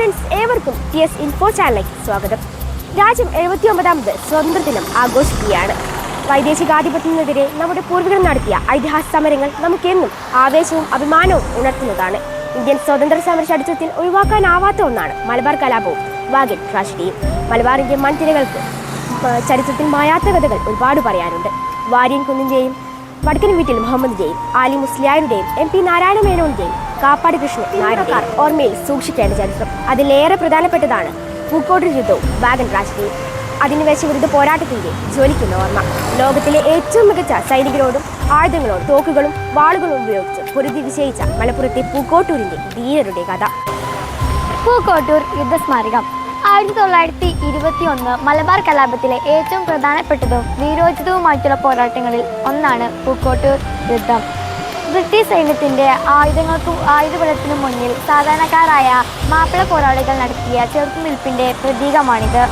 ഏവർക്കും T S info ചാനലിലേക്ക് സ്വാഗതം. രാജ്യം എഴുപത്തി ഒമ്പതാമത് സ്വതന്ത്ര ദിനം ആഘോഷിക്കുകയാണ്. വൈദേശികാധിപത്യത്തിനെതിരെ നമ്മുടെ പൂർവികർ നടത്തിയ ഐതിഹാസിക സമരങ്ങൾ നമുക്കെന്നും ആവേശവും അഭിമാനവും ഉണർത്തുന്നതാണ്. ഇന്ത്യൻ സ്വതന്ത്ര സമര ചരിത്രത്തിൽ ഒഴിവാക്കാനാവാത്ത ഒന്നാണ് മലബാർ കലാപവും വാഗൻ ട്രാഷിഡിയും മലബാറിന്റെ മൺതിരകൾക്ക് ചരിത്രത്തിൽ മായാത്ത കഥകൾ ഒരുപാട് പറയാനുണ്ട്. വാര്യൻ കുന്നിന്റെയും വടക്കൻ വീട്ടിൽ മുഹമ്മദിന്റെയും ആലി മുസ്ലിയാരുടെയും എം പി നാരായണ മേനോന്റെയും കാപ്പാട് കൃഷ്ണൻ നായർക്കാർ ഓർമ്മയിൽ സൂക്ഷിക്കേണ്ട ചരിത്രം. അതിലേറെ പ്രധാനപ്പെട്ടതാണ് പൂക്കോട്ട് യുദ്ധവും വാഗൻ ട്രാജഡിയും അധിനിവേശ വിരുദ്ധ പോരാട്ടത്തിന്റെ ജ്വലിക്കുന്ന ഓർമ്മ. ലോകത്തിലെ ഏറ്റവും മികച്ച സൈനികരോടും ആയുധങ്ങളോ തോക്കുകളും വാളുകളും ഉപയോഗിച്ച് പൊരുതി വിജയിച്ച മലപ്പുറത്തെ പൂക്കോട്ടൂരിന്റെ ധീരരുടെ കഥ. പൂക്കോട്ടൂർ യുദ്ധസ്മാരകം. ആയിരത്തി തൊള്ളായിരത്തി ഇരുപത്തി ഒന്ന് മലബാർ കലാപത്തിലെ ഏറ്റവും പ്രധാനപ്പെട്ടതും വീരോചിതവുമായിട്ടുള്ള പോരാട്ടങ്ങളിൽ ഒന്നാണ് പൂക്കോട്ടൂർ യുദ്ധം. ബ്രിട്ടീഷ് സൈന്യത്തിന്റെ ആയുധങ്ങൾക്കും ആയുധബലത്തിനും മുന്നിൽ സാധാരണക്കാരായ മാപ്പിള പോരാളികൾ നടത്തിയ ചെറുത്തുനിൽപ്പിന്റെ പ്രതീകമാണിത്.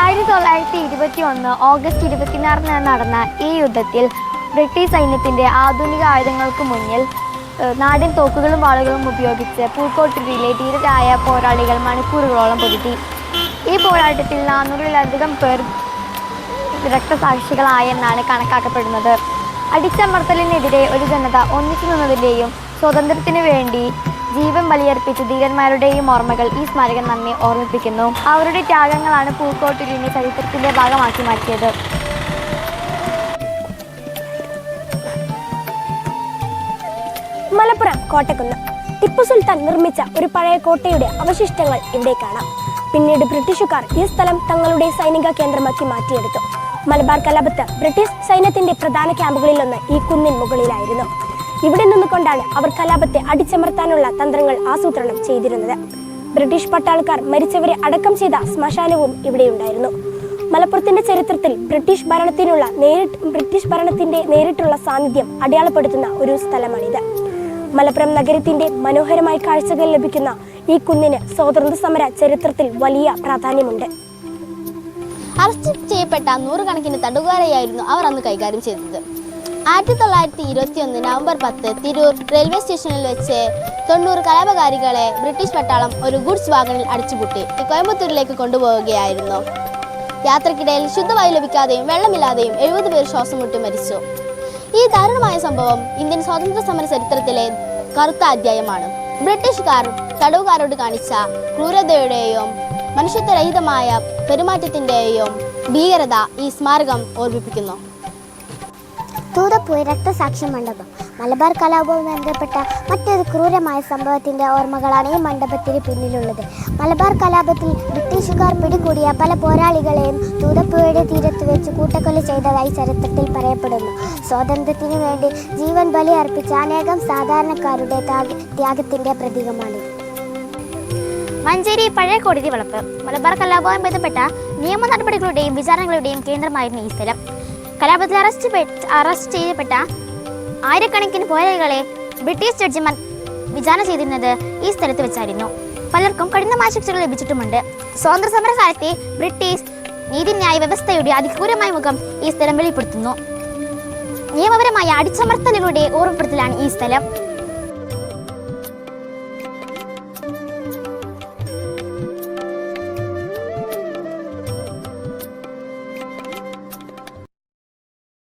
ആയിരത്തി തൊള്ളായിരത്തി ഇരുപത്തി ഒന്ന് ഓഗസ്റ്റ് ഇരുപത്തിനാറിന് നടന്ന ഈ യുദ്ധത്തിൽ ബ്രിട്ടീഷ് സൈന്യത്തിന്റെ ആധുനിക ആയുധങ്ങൾക്ക് മുന്നിൽ നാടൻ തോക്കുകളും വാളുകളും ഉപയോഗിച്ച് പൂക്കോട്ടുകയിലെ ധീരരായ പോരാളികൾ മണിക്കൂറുകളോളം പൊരുതി. ഈ പോരാട്ടത്തിൽ നാനൂറിലധികം പേർ രക്തസാക്ഷികളായെന്നാണ് കണക്കാക്കപ്പെടുന്നത്. അടിച്ചമർത്തലിനെതിരെ ഒരു ജനത ഒന്നിച്ചു നിന്നതിന്റെയും സ്വാതന്ത്ര്യത്തിനു വേണ്ടി ജീവൻ ബലിയർപ്പിച്ച ധീരന്മാരുടെയും ഓർമ്മകൾ ഈ സ്മാരകം നമ്മെ ഓർമ്മിപ്പിക്കുന്നു. അവരുടെ ത്യാഗങ്ങളാണ് പൂക്കോട്ടൂരിനെ ചരിത്രത്തിന്റെ ഭാഗമാക്കി മാറ്റിയത്. മലപ്പുറം കോട്ടക്കുന്ന്. ടിപ്പു സുൽത്താൻ നിർമ്മിച്ച ഒരു പഴയ കോട്ടയുടെ അവശിഷ്ടങ്ങൾ ഇവിടെ കാണാം. പിന്നീട് ബ്രിട്ടീഷുകാർ ഈ സ്ഥലം തങ്ങളുടെ സൈനിക കേന്ദ്രമാക്കി മാറ്റിയെടുത്തു. മലബാർ കലാപത്ത് ബ്രിട്ടീഷ് സൈന്യത്തിന്റെ പ്രധാന ക്യാമ്പുകളിലൊന്ന് ഈ കുന്നിൻ മുകളിലായിരുന്നു. ഇവിടെ നിന്നുകൊണ്ടാണ് അവർ കലാപത്തെ അടിച്ചമർത്താനുള്ള തന്ത്രങ്ങൾ ആസൂത്രണം ചെയ്തിരുന്നത്. ബ്രിട്ടീഷ് പട്ടാളക്കാർ മരിച്ചവരെ അടക്കം ചെയ്ത ശ്മശാനവും ഇവിടെയുണ്ടായിരുന്നു. മലപ്പുറത്തിന്റെ ചരിത്രത്തിൽ ബ്രിട്ടീഷ് ഭരണത്തിനുള്ള നേരിട്ട് ബ്രിട്ടീഷ് ഭരണത്തിന്റെ നേരിട്ടുള്ള സാന്നിധ്യം അടയാളപ്പെടുത്തുന്ന ഒരു സ്ഥലമാണിത്. മലപ്പുറം നഗരത്തിന്റെ മനോഹരമായ കാഴ്ചകൾ ലഭിക്കുന്ന ഈ കുന്നിന് സ്വാതന്ത്ര്യ സമര ചരിത്രത്തിൽ വലിയ പ്രാധാന്യമുണ്ട്. അറസ്റ്റ് ചെയ്യപ്പെട്ട നൂറുകണക്കിന് തടവുകാരെയായിരുന്നു അവർ അന്ന് കൈകാര്യം ചെയ്തത്. ആയിരത്തി തൊള്ളായിരത്തി ഇരുപത്തി ഒന്ന് നവംബർ പത്ത് തിരൂർ റെയിൽവേ സ്റ്റേഷനിൽ വെച്ച് തൊണ്ണൂറ് കലാപകാരികളെ ബ്രിട്ടീഷ് പട്ടാളം ഒരു ഗുഡ്സ് വാഗണിൽ അടിച്ചുപൂട്ടി കോയമ്പത്തൂരിലേക്ക് കൊണ്ടുപോവുകയായിരുന്നു. യാത്രക്കിടയിൽ ശുദ്ധവായു ലഭിക്കാതെയും വെള്ളമില്ലാതെയും എഴുപത് പേർ ശ്വാസം മുട്ടി മരിച്ചു. ഈ ദാരുണമായ സംഭവം ഇന്ത്യൻ സ്വാതന്ത്ര്യ സമര ചരിത്രത്തിലെ കറുത്ത അധ്യായമാണ്. ബ്രിട്ടീഷുകാർ തടവുകാരോട് കാണിച്ച ക്രൂരതയുടെയും മനുഷ്യത്വരഹിതമായ പെരുമാറ്റത്തിന്റെയും ഭീകരത ഈ സ്മാരകം ഓർമ്മിപ്പിക്കുന്നു. തൂതപ്പൂയി രക്തസാക്ഷി മണ്ഡപം. മലബാർ കലാപവുമായി ബന്ധപ്പെട്ട മറ്റൊരു ക്രൂരമായ സംഭവത്തിന്റെ ഓർമ്മകളാണ് ഈ മണ്ഡപത്തിന് പിന്നിലുള്ളത്. മലബാർ കലാപത്തിൽ ബ്രിട്ടീഷുകാർ പിടികൂടിയ പല പോരാളികളെയും തൂതപ്പുഴയുടെ തീരത്ത് വെച്ച് കൂട്ടക്കൊല ചെയ്തതായി ചരിത്രത്തിൽ പറയപ്പെടുന്നു. സ്വാതന്ത്ര്യത്തിനു വേണ്ടി ജീവൻ ബലി അർപ്പിച്ച അനേകം സാധാരണക്കാരുടെ ത്യാഗ- ത്യാഗത്തിന്റെ പ്രതീകമാണിത് മഞ്ചേരി പഴയ കോടതി വളപ്പ്. മലബാർ കലാപവുമായി ബന്ധപ്പെട്ട നിയമ നടപടികളുടെയും വിചാരണകളുടെയും കേന്ദ്രമായിരുന്നു ഈ സ്ഥലം. കലാപത്തിൽ അറസ്റ്റ് അറസ്റ്റ് ചെയ്യപ്പെട്ട ആയിരക്കണക്കിന് പോരാളികളെ ബ്രിട്ടീഷ് ജഡ്ജിമാർ വിചാരണ ചെയ്തിരുന്നത് ഈ സ്ഥലത്ത് വെച്ചായിരുന്നു. പലർക്കും കഠിനമായ ശിക്ഷകൾ ലഭിച്ചിട്ടുമുണ്ട്. സ്വാതന്ത്ര്യ സമരകാലത്തെ ബ്രിട്ടീഷ് നീതിന്യായ വ്യവസ്ഥയുടെ അതിക്രൂരമായ മുഖം ഈ സ്ഥലം വെളിപ്പെടുത്തുന്നു. നിയമപരമായ അടിച്ചമർത്തലുകളുടെ ഓർമ്മപ്പെടുത്തലാണ് ഈ സ്ഥലം.